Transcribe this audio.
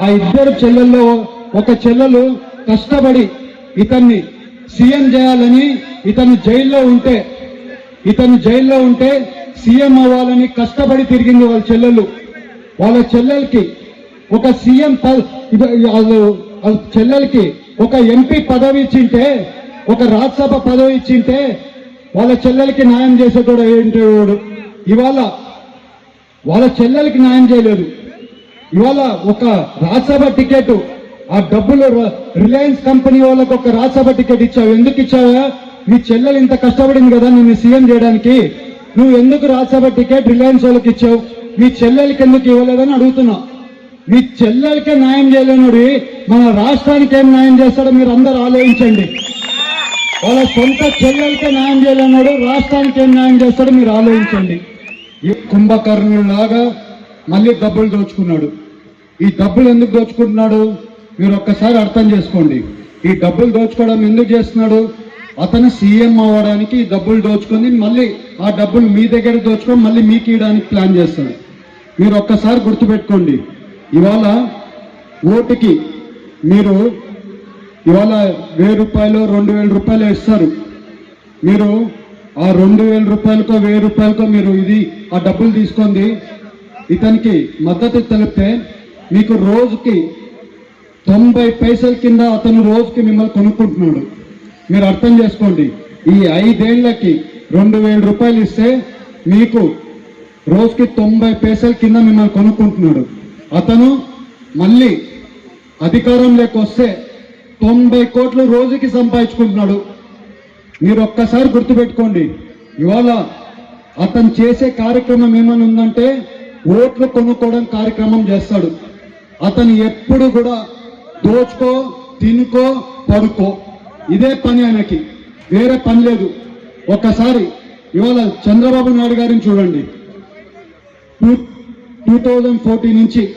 ఆ ఇద్దరు చెల్లెల్లో ఒక చెల్లెలు కష్టపడి ఇతన్ని సీఎం చేయాలని ఇతను జైల్లో ఉంటే ఇతను జైల్లో ఉంటే సీఎం అవ్వాలని కష్టపడి తిరిగింది వాళ్ళ చెల్లెలు. వాళ్ళ చెల్లెలకి ఒక సీఎం వాళ్ళ చెల్లెలకి ఒక ఎంపీ పదవి ఇచ్చింటే ఒక రాజ్యసభ పదవి ఇచ్చింటే వాళ్ళ చెల్లెలకి న్యాయం చేసేటోడు ఏంటి వాడు ఇవాళ వాళ్ళ చెల్లెలకి న్యాయం చేయలేదు. ఇవాళ ఒక రాజ్యసభ టికెట్ ఆ డబ్బులు ర- రిలయన్స్ కంపెనీ వాళ్ళకు ఒక రాజ్యసభ టికెట్ ఇచ్చావు. ఎందుకు ఇచ్చావా? మీ చెల్లెలు ఇంత కష్టపడింది కదా నిన్ను సీఎం చేయడానికి. నువ్వు ఎందుకు రాజ్యసభ టికెట్ రిలయన్స్ వాళ్ళకి ఇచ్చావు? మీ చెల్లెలకి ఎందుకు ఇవ్వలేదని అడుగుతున్నా. మీ చెల్లెలకే న్యాయం చేయలేనుడి మన రాష్ట్రానికి ఏం న్యాయం చేస్తాడో మీరు అందరూ ఆలోచించండి. వాళ్ళ సొంత చెల్లెలకే న్యాయం చేయలేనాడు రాష్ట్రానికి ఏం న్యాయం చేస్తాడో మీరు ఆలోచించండి. ఈ కుంభకర్ణులాగా మళ్ళీ డబ్బులు దోచుకున్నాడు. ఈ డబ్బులు ఎందుకు దోచుకుంటున్నాడు? మీరు ఒక్కసారి అర్థం చేసుకోండి. ఈ డబ్బులు దోచుకోవడం ఎందుకు చేస్తున్నాడు? అతను సీఎం అవ్వడానికి ఈ డబ్బులు దోచుకొని మళ్ళీ ఆ డబ్బులు మీ దగ్గర దోచుకొని మళ్ళీ మీకు ఇవ్వడానికి ప్లాన్ చేస్తాడు. మీరు ఒక్కసారి గుర్తుపెట్టుకోండి. ఇవాళ ఓటుకి మీరు ఇవాళ వెయ్యి రూపాయలు రెండు వేల రూపాయలు ఇస్తారు. మీరు ఆ రెండు వేల రూపాయలకో వెయ్యి రూపాయలకో మీరు ఇది ఆ డబ్బులు తీసుకొని ఇతనికి మద్దతు తెలిపితే మీకు రోజుకి తొంభై పైసల కింద అతను రోజుకి మిమ్మల్ని కొనుక్కుంటున్నాడు. మీరు అర్థం చేసుకోండి ఈ ఐదేళ్ళకి రెండు వేల రూపాయలు ఇస్తే మీకు రోజుకి తొంభై పైసల కింద మిమ్మల్ని కొనుక్కుంటున్నాడు. అతను మళ్ళీ అధికారంలోకి వస్తే తొంభై కోట్లు రోజుకి సంపాదించుకుంటున్నాడు. మీరు ఒక్కసారి గుర్తుపెట్టుకోండి ఇవాళ అతను చేసే కార్యక్రమం ఏమని ఉందంటే ఓట్లు కొనుక్కోవడం కార్యక్రమం చేస్తాడు. అతను ఎప్పుడు కూడా దోచుకో తినుకో పడుకో ఇదే పని ఆయనకి. వేరే పని లేదు. ఒక్కసారి ఇవాళ చంద్రబాబు నాయుడు గారిని చూడండి. టూ టూ థౌజండ్ ఫోర్టీన్ నుంచి